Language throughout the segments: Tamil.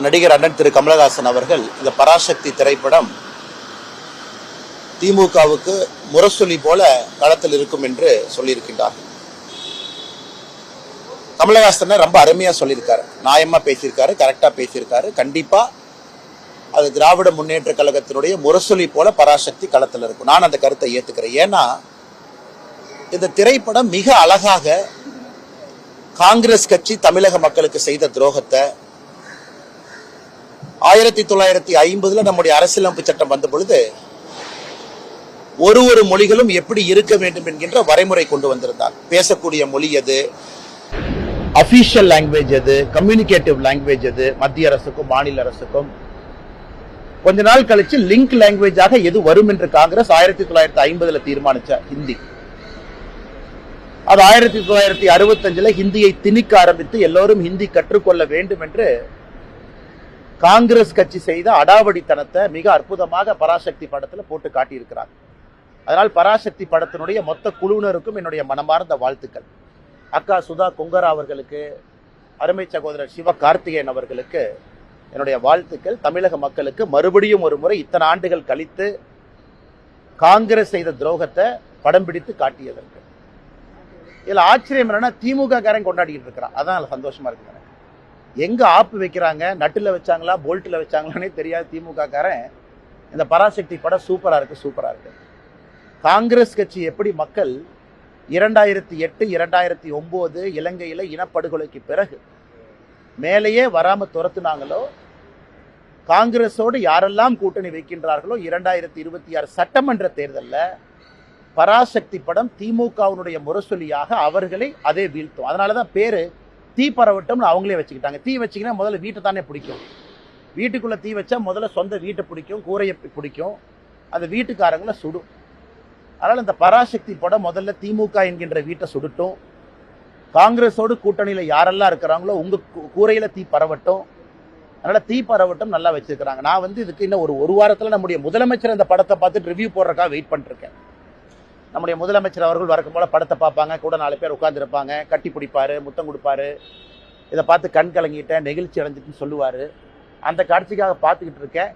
நடிகர் அண்ணன் திரு கமலஹாசன் அவர்கள் இந்த பராசக்தி திரைப்படம் திமுகவுக்கு முரசொலி போல களத்தில் இருக்கும் என்று சொல்லியிருக்கின்றார். கமலஹாசனை ரொம்ப அருமையாக சொல்லியிருக்காரு. நியாயமா பேசியிருக்காரு கரெக்டாக பேசியிருக்காரு. கண்டிப்பாக அது திராவிட முன்னேற்ற கழகத்தினுடைய முரசொலி போல பராசக்தி களத்தில் இருக்கும். நான் அந்த கருத்தை ஏற்றுக்கிறேன் ஏன்னா இந்த திரைப்படம் மிக அழகாக காங்கிரஸ் கட்சி தமிழக மக்களுக்கு செய்த துரோகத்தை ஆயிரத்தி தொள்ளாயிரத்தி ஐம்பதுல நம்முடைய அரசியலமைப்பு சட்டம் வந்த பொழுது ஒரு ஒரு மொழிகளும் எப்படி இருக்க வேண்டும் என்கின்ற வரைமுறை கொண்டு வந்திருந்தார். பேசக்கூடிய மொழி எது? அபிஷியல் லாங்குவேஜ் எது? கம்யூனிகேட்டிவ் லாங்குவேஜ் எது? மத்திய அரசுக்கும் மாநில அரசுக்கும். கொஞ்ச நாள் கழிச்சு லிங்க் லாங்குவேஜாக எது வரும் என்று காங்கிரஸ் ஆயிரத்தி தொள்ளாயிரத்தி ஐம்பதுல தீர்மானிச்ச? ஹிந்தி. அது ஆயிரத்தி தொள்ளாயிரத்தி அறுபத்தஞ்சுல ஹிந்தியை திணிக்க ஆரம்பித்து எல்லோரும் ஹிந்தி கற்றுக்கொள்ள வேண்டும் என்று காங்கிரஸ் கட்சி செய்த அடாவடித்தனத்தை மிக அற்புதமாக பராசக்தி படத்தில் போட்டு காட்டியிருக்கிறார். அதனால் பராசக்தி படத்தினுடைய மொத்த குழுவினருக்கும் என்னுடைய மனமார்ந்த வாழ்த்துக்கள். அக்கா சுதா கொங்கரா அவர்களுக்கு அருமை சகோதரர் சிவ கார்த்திகேயன் அவர்களுக்கு என்னுடைய வாழ்த்துக்கள். தமிழக மக்களுக்கு மறுபடியும் ஒரு முறை இத்தனை ஆண்டுகள் கழித்து காங்கிரஸ் செய்த துரோகத்தை படம் பிடித்து காட்டியதற்கு. இதில் ஆச்சரியம் என்னன்னா திமுக காரன் கொண்டாடிட்டு இருக்கிறான். அதான் சந்தோஷமா இருக்கிறேன் எங்கே ஆப்பு வைக்கிறாங்க? நட்டில் வச்சாங்களா? போல்ட்டில் வச்சாங்களானே தெரியாது திமுக காரன் இந்த பராசக்தி படம் சூப்பராக இருக்குது சூப்பராக இருக்குது காங்கிரஸ் கட்சி எப்படி மக்கள் இரண்டாயிரத்தி எட்டு இரண்டாயிரத்தி ஒம்பது இலங்கையில் இனப்படுகொலைக்கு பிறகு மேலேயே வராமல் துரத்துனாங்களோ காங்கிரஸோடு யாரெல்லாம் கூட்டணி வைக்கின்றார்களோ இரண்டாயிரத்தி இருபத்தி ஆறு சட்டமன்ற தேர்தலில் பராசக்தி படம் திமுகவினுடைய முரசொலியாக அவர்களை அதே வீழ்த்தும். அதனால தான் பேர் தீ பரவட்டம்னு அவங்களே வச்சுக்கிட்டாங்க. தீ வச்சிங்கன்னா முதல்ல வீட்டை தானே பிடிக்கும். வீட்டுக்குள்ளே தீ வச்சா முதல்ல சொந்த வீட்டை பிடிக்கும் கூரையை பிடிக்கும். அந்த வீட்டுக்காரங்களை சுடும். அதனால் இந்த பராசக்தி படம் முதல்ல திமுக என்கின்ற வீட்டை சுடட்டும். காங்கிரஸோடு கூட்டணியில் யாரெல்லாம் இருக்கிறாங்களோ உங்கள் கூரையில் தீ பரவட்டும். அதனால் தீ பரவட்டும் நல்லா வச்சுருக்கிறாங்க. நான் வந்து இதுக்கு இன்னும் ஒரு ஒரு வாரத்தில் நம்முடைய முதலமைச்சர் அந்த படத்தை பார்த்துட்டு ரிவ்யூ போடுறக்காக வெயிட் பண்ணிருக்கேன் நம்முடைய முதலமைச்சர் அவர்கள் வழக்கம் போல படத்தை பார்ப்பாங்க கூட நாலு பேர் உட்காந்துருப்பாங்க கட்டி பிடிப்பாரு முத்தம் கொடுப்பாரு. இதை பார்த்து கண் கலங்கிட்டேன் நெகிழ்ச்சி அடைஞ்சிட்டுன்னு சொல்லுவார். அந்த காட்சிக்காக பார்த்துக்கிட்டு இருக்கேன்.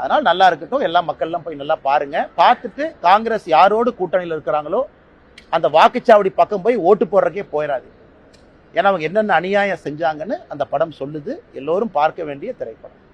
அதனால் நல்லா இருக்கட்டும் எல்லா மக்கள்லாம் போய் நல்லா பாருங்கள் பார்த்துட்டு காங்கிரஸ் யாரோடு கூட்டணியில் இருக்கிறாங்களோ அந்த வாக்குச்சாவடி பக்கம் போய் ஓட்டு போடுறக்கே போயிடாது ஏன்னா அவங்க என்னென்ன அநியாயம் செஞ்சாங்கன்னு அந்த படம் சொல்லுது. எல்லோரும் பார்க்க வேண்டிய திரைப்படம்.